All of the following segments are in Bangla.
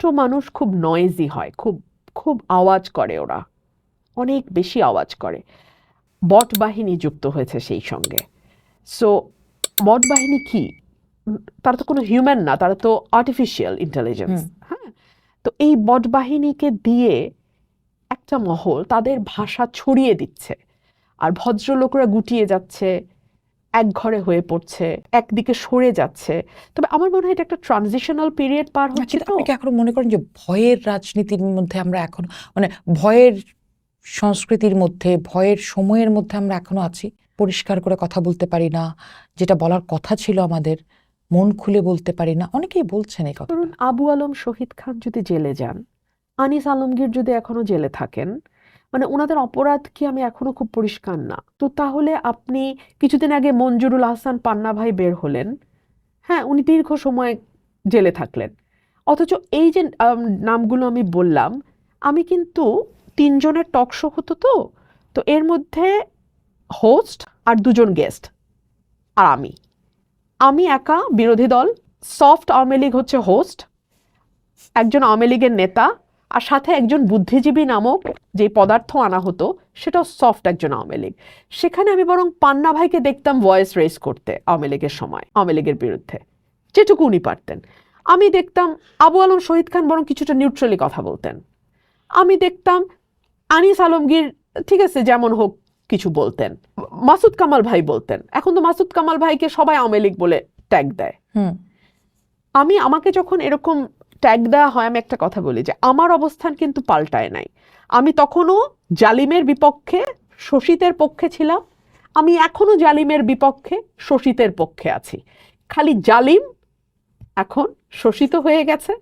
জ্যেষ্ঠ মানুষ খুব নয়েজি হয় খুব খুব আওয়াজ করে ওরা অনেক বেশি আওয়াজ করে। বট বাহিনী যুক্ত হয়েছে সেই সঙ্গে। সো বট বাহিনী কি? তারা তো কোনো হিউম্যান না তারা তো আর্টিফিশিয়াল ইন্টেলিজেন্স হ্যাঁ? তো এই বট বাহিনীকে দিয়ে একটা মহল তাদের ভাষা ছড়িয়ে দিচ্ছে। আর ভদ্রলোকরা গুটিয়ে যাচ্ছে এক ঘরে হয়ে পড়ছে একদিকে সরে যাচ্ছে। তবে আমার মনে হয় এটা একটা ট্রানজিশনাল পিরিয়ড পার হচ্ছে তো। এখনও মনে করেন যে ভয়ের রাজনীতির মধ্যে আমরা এখন মানে ভয়ের সংস্কৃতির মধ্যে ভয়ের সময়ের মধ্যে আমরা এখনও আছি? পরিষ্কার করে কথা বলতে পারি না যেটা বলার কথা ছিল আমাদের মন খুলে বলতে পারি না অনেকেই বলছেন এই কথা ধরুন আবু আলম শহীদ খান যদি জেলে যান আনিস আলমগীর যদি এখনও জেলে থাকেন মানে ওনাদের অপরাধ কি আমি এখনও খুব পরিষ্কার না। তো তাহলে আপনি কিছুদিন আগে মঞ্জুরুল আহসান পান্না ভাই বের হলেন। হ্যাঁ উনি দীর্ঘ সময় জেলে থাকলেন। অথচ এই যে নামগুলো আমি বললাম, আমি কিন্তু তিনজনের টক শো হতো তো তো এর মধ্যে হোস্ট আর দুজন গেস্ট আর আমি। আমি একা বিরোধী দল সফট আওয়ামী লীগ হচ্ছে হোস্ট একজন আওয়ামী লীগের নেতা আর সাথে একজন বুদ্ধিজীবী নামক যে পদার্থ আনা হতো সেটাও সফট একজন আওয়ামী লীগ। সেখানে আমি বরং পান্না ভাইকে দেখতাম ভয়েস রেস করতে আওয়ামী লীগের সময় আওয়ামী লীগের বিরুদ্ধে। যেটুকু উনি পারতেন। আমি দেখতাম আবু আলম শহীদ খান বরং কিছুটা নিউট্রালি কথা বলতেন। আমি দেখতাম আনিস আলমগীর ঠিক আছে যেমন হোক কিছু বলতেন। মাসুদ কামাল ভাই বলতেন। এখন তো মাসুদ কামাল ভাইকে সবাই আওয়ামী লীগ বলে ট্যাগ দেয়। হুম। আমি আমাকে যখন এরকম ট্যাগ দেওয়া হয়, আমি একটা কথা বলি যে আমার অবস্থান কিন্তু পাল্টায় নাই। আমি তখনও জালিমের বিপক্ষে শোষিতের পক্ষে ছিলাম। আমি এখনও জালিমের বিপক্ষে শোষিতের পক্ষে আছি। খালি জালিম এখন শোষিত হয়ে গেছে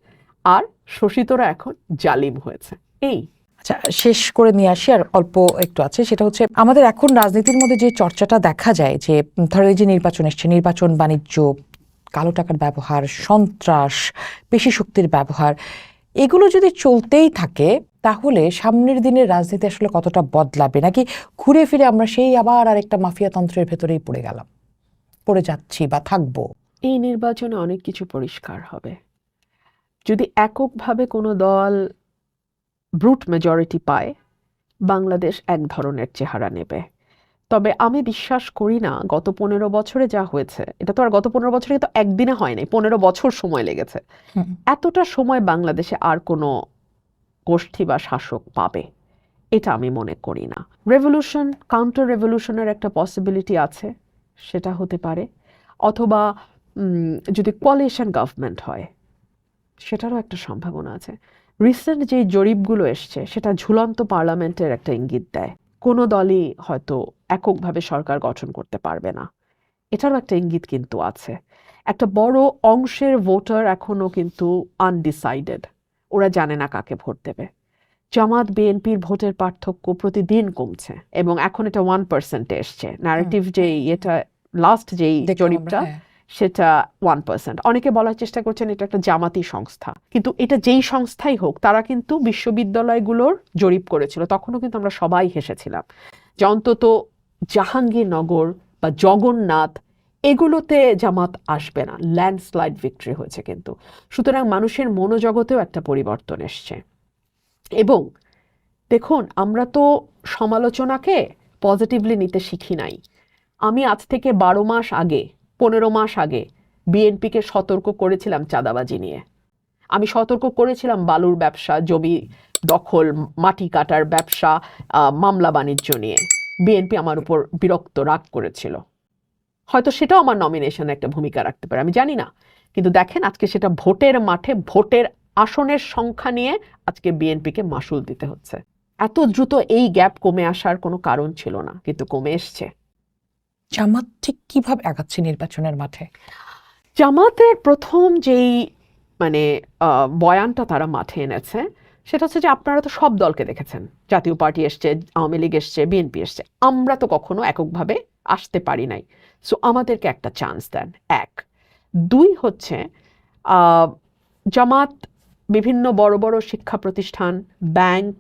আর শোষিতরা এখন জালিম হয়েছে। এই। আচ্ছা শেষ করে নিয়ে আসি আর অল্প একটু আছে, সেটা হচ্ছে আমাদের এখন রাজনীতির মধ্যে যে চর্চাটা দেখা যায় যে ধরো এই যে নির্বাচন এসছে, নির্বাচন বাণিজ্য কালো টাকার ব্যবহার, সন্ত্রাস, পেশি শক্তির ব্যবহার, এগুলো যদি চলতেই থাকে, তাহলে সামনের দিনের রাজনীতি আসলে কতটা বদলাবে? নাকি ঘুরে ফিরে আমরা সেই আবার আরেকটা মাফিয়াতন্ত্রের ভেতরেই পড়ে গেলাম, পড়ে যাচ্ছি বা থাকব? এই নির্বাচনে অনেক কিছু পরিষ্কার হবে। যদি এককভাবে কোনো দল ব্রুট মেজরিটি পায়, বাংলাদেশ এক ধরনের চেহারা নেবে। তবে আমি বিশ্বাস করি না গত পনেরো বছরে যা হয়েছে এটা তো আর গত পনেরো বছরে তো একদিনে হয় নাই পনেরো বছর সময় লেগেছে। এতটা সময় বাংলাদেশে আর কোনো গোষ্ঠী বা শাসক পাবে এটা আমি মনে করি না। রেভলিউশন কাউন্টার রেভলিউশনের একটা পসিবিলিটি আছে সেটা হতে পারে। অথবা যদি কোয়ালিশন গভর্নমেন্ট হয় সেটারও একটা সম্ভাবনা আছে। রিসেন্ট যে জরিপগুলো এসছে সেটা ঝুলন্ত পার্লামেন্টের একটা ইঙ্গিত দেয়। কোনো দলই হয়তো এককভাবে সরকার গঠন করতে পারবে না। এটারও একটা ইঙ্গিত কিন্তু আছে। একটা বড় অংশের ভোটার এখনও কিন্তু আনডিসাইডেড ওরা জানে না কাকে ভোট দেবে। জামাত বিএনপির ভোটের পার্থক্য প্রতিদিন কমছে এবং এখন এটা ওয়ান পার্সেন্টে এসছে। ন্যারেটিভ যে এটা লাস্ট যেই জরিপটা হ্যাঁ। সেটা ওয়ান পার্সেন্ট অনেকে বলার চেষ্টা করছেন এটা একটা জামাতি সংস্থা। কিন্তু এটা যেই সংস্থাই হোক, তারা কিন্তু বিশ্ববিদ্যালয়গুলোর জরিপ করেছিল। তখনও কিন্তু আমরা সবাই হেসেছিলাম যে অন্তত জাহাঙ্গীরনগর বা জগন্নাথ এগুলোতে জামাত আসবে না। ল্যান্ডস্লাইড ভিক্টরি হয়েছে কিন্তু। সুতরাং মানুষের মনোজগতেও একটা পরিবর্তন এসছে। এবং দেখুন, আমরা তো সমালোচনাকে পজিটিভলি নিতে শিখি নাই। আমি আজ থেকে বারো মাস আগে পনেরো মাস আগে বিএনপিকে সতর্ক করেছিলাম চাঁদাবাজি নিয়ে। আমি সতর্ক করেছিলাম বালুর ব্যবসা, জমি দখল, মাটি কাটার ব্যবসা মামলা বাণিজ্য নিয়ে। বিএনপি আমার উপর বিরক্ত রাগ করেছিল। হয়তো সেটাও আমার নমিনেশনে একটা ভূমিকা রাখতে পারে, আমি জানি না। কিন্তু দেখেন, আজকে সেটা ভোটের মাঠে, ভোটের আসনের সংখ্যা নিয়ে আজকে বিএনপিকে মাসুল দিতে হচ্ছে। এত দ্রুত এই গ্যাপ কমে আসার কোনো কারণ ছিল না, কিন্তু কমে এসছে। জামাত ঠিক কীভাবে আগাচ্ছে নির্বাচনের মাঠে? জামাতের প্রথম যেই মানে বয়ানটা তারা মাঠে এনেছে, সেটা হচ্ছে যে আপনারা তো সব দলকে দেখেছেন। জাতীয় পার্টি এসছে, আওয়ামী লীগ এসছে, বিএনপি এসছে। আমরা তো কখনো এককভাবে আসতে পারি নাই। সো আমাদেরকে একটা চান্স দেন। এক। দুই হচ্ছে জামাত বিভিন্ন বড় বড় শিক্ষা প্রতিষ্ঠান, ব্যাংক,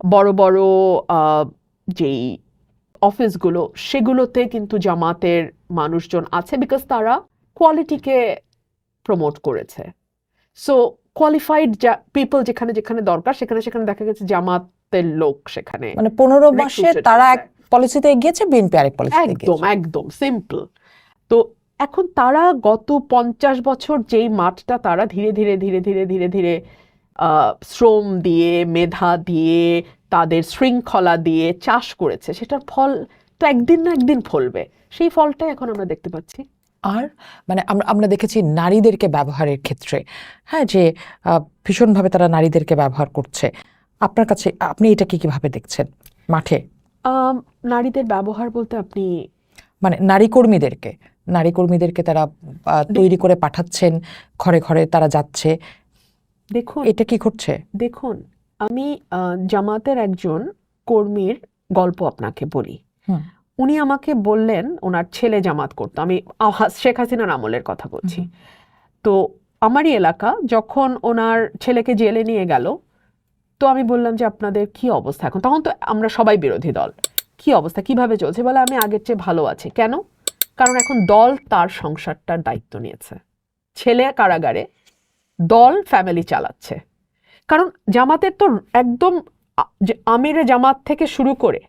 বড় বড় যেই অফিসগুলো সেগুলোতে কিন্তু জামাতের মানুষজন আছে বিকজ তারা কোয়ালিটিকে প্রমোট করেছে। সো কোয়ালিফাইড পিপল যেখানে যেখানে দরকার সেখানে সেখানে দেখা গেছে জামাতের লোক সেখানে মানে পনেরো মাসে তারা এক। পলিসিতে এগিয়েছে বিএনপি আরেক পলিসিতে একদম একদম সিম্পল তো এখন তারা গত পঞ্চাশ বছর যেই মাঠটা তারা ধীরে ধীরে ধীরে ধীরে ধীরে ধীরে আহ, শ্রম দিয়ে মেধা দিয়ে তাদের শৃঙ্খলা দিয়ে চাষ করেছে সেটার ফল তো একদিন না একদিন ফলবে। সেই ফলটাই এখন আমরা দেখতে পাচ্ছি। আর মানে আমরা আমরা দেখেছি নারীদেরকে ব্যবহারের ক্ষেত্রে হ্যাঁ যে ভীষণভাবে তারা নারীদেরকে ব্যবহার করছে। আপনার কাছে আপনি এটাকে কীভাবে দেখছেন মাঠে? নারীদের ব্যবহার বলতে আপনি মানে নারী কর্মীদেরকে নারী কর্মীদেরকে তারা তৈরি করে পাঠাচ্ছেন ঘরে ঘরে তারা যাচ্ছে। দেখুন। এটা কি করছে দেখুন আমি জামাতের একজন কর্মীর গল্প আপনাকে বলি। উনি আমাকে বললেন ওনার ছেলে জামাত করতো। আমি শেখ হাসিনার আমলের কথা বলছি। তো আমারই এলাকা যখন ওনার ছেলেকে জেলে নিয়ে গেল তো আমি বললাম যে আপনাদের কি অবস্থা এখন? তখন তো আমরা সবাই বিরোধী দল। কি অবস্থা? কীভাবে চলছে? বলে আমি আগের চেয়ে ভালো আছি। কেন? কারণ এখন দল তার সংসারটার দায়িত্ব নিয়েছে। ছেলে কারাগারে দল ফ্যামিলি চালাচ্ছে। কারণ জামাতের তো একদম যে আমিরে জামাত থেকে শুরু করে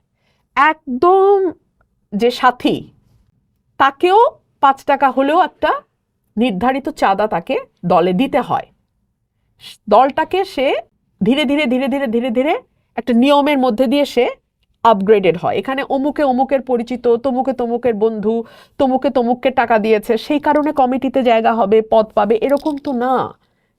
একদম যে সাথী, তাকেও পাঁচ টাকা হলেও একটা নির্ধারিত চাঁদা তাকে দলে দিতে হয়। দলটাকে সে ধীরে ধীরে ধীরে ধীরে ধীরে ধীরে একটা নিয়মের মধ্যে দিয়ে সে আপগ্রেডেড হয়। এখানে অমুকে অমুকের পরিচিত, তমুকে তমুকের বন্ধু, তমুকে তমুককে টাকা দিয়েছে, সেই কারণে কমিটিতে জায়গা হবে, পদ পাবে, এরকম তো না।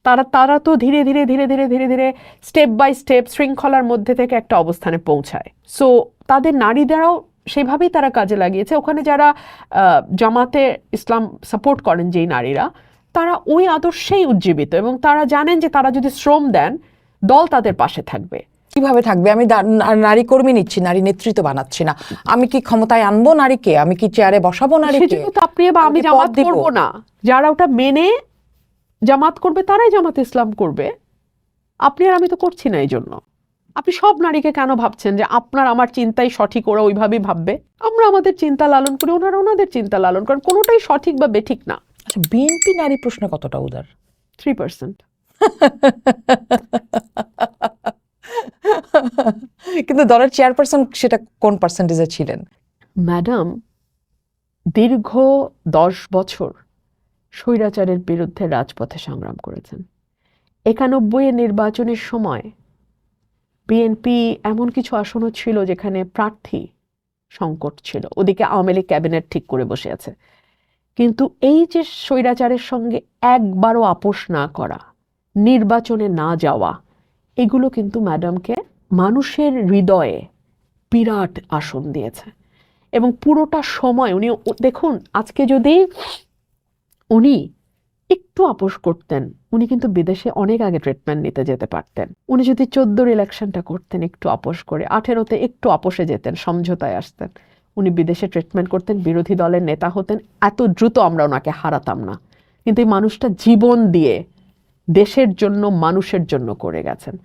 তারা তারা তো ধীরে ধীরে ধীরে ধীরে ধীরে ধীরে স্টেপ বাই স্টেপ শৃঙ্খলার মধ্যে থেকে একটা অবস্থানে পৌঁছায়। সো তাদের নারীদেরও সেভাবেই তারা কাজে লাগিয়েছে। ওখানে যারা জামাতে ইসলাম সাপোর্ট করেন যেই নারীরা তারা ওই আদর্শেই উজ্জীবিত এবং তারা জানেন যে তারা যদি শ্রম দেন দল তাদের পাশে থাকবে। কীভাবে থাকবে? আমি নারী কর্মী নিচ্ছি নারী নেতৃত্ব বানাচ্ছি না। আমি কি ক্ষমতায় আনব নারীকে? আমি কি চেয়ারে বসাবো নারীকে? আপনি বা আমি জামাত। করব না। যারা ওটা মেনে জামাত করবে তারাই জামাত ইসলাম করবে। আপনি আর আমি তো করছি না এই জন্য। আপনি সব নারীকে কেন ভাবছেন যে আপনার আমার চিন্তাই সঠিক ওরা ওইভাবেই ভাববে? আমরা আমাদের চিন্তা লালন করি ওনারা ওনাদের চিন্তা লালন করেন। কোনোটাই সঠিক বা বেঠিক না। আচ্ছা বিএনপি নারী প্রশ্ন কতটা উদার? থ্রি পার্সেন্ট কিন্তু দলের চেয়ারপারসন সেটা কোন পার্সেন্টেজে ছিলেন? ম্যাডাম দীর্ঘ দশ বছর স্বৈরাচারের বিরুদ্ধে রাজপথে সংগ্রাম করেছেন। একানব্বইয়ের নির্বাচনের সময় বিএনপি এমন কিছু আসনও ছিল যেখানে প্রার্থী সংকট ছিল। ওদিকে আওয়ামী লীগ ক্যাবিনেট ঠিক করে বসে আছে। কিন্তু এই যে স্বৈরাচারের সঙ্গে একবারও আপোষ না করা, নির্বাচনে না যাওয়া, এগুলো কিন্তু ম্যাডামকে মানুষের হৃদয়ে বিরাট আসন দিয়েছে। এবং পুরোটা সময় উনি দেখুন, আজকে যদি উনি একটু আপোষ করতেন। উনি কিন্তু বিদেশে অনেক আগে ট্রিটমেন্ট নিতে যেতে পারতেন। উনি যদি চোদ্দোর ইলেকশনটা করতেন, একটু আপোষ করে, আঠেরোতে একটু আপোষে যেতেন, সমঝোতায় আসতেন। উনি বিদেশে ট্রিটমেন্ট করতেন, বিরোধী দলের নেতা হতেন, এত দ্রুত আমরা ওনাকে হারাতাম না। কিন্তু এই মানুষটা জীবন দিয়ে দেশের জন্য, মানুষের জন্য করে গেছেন।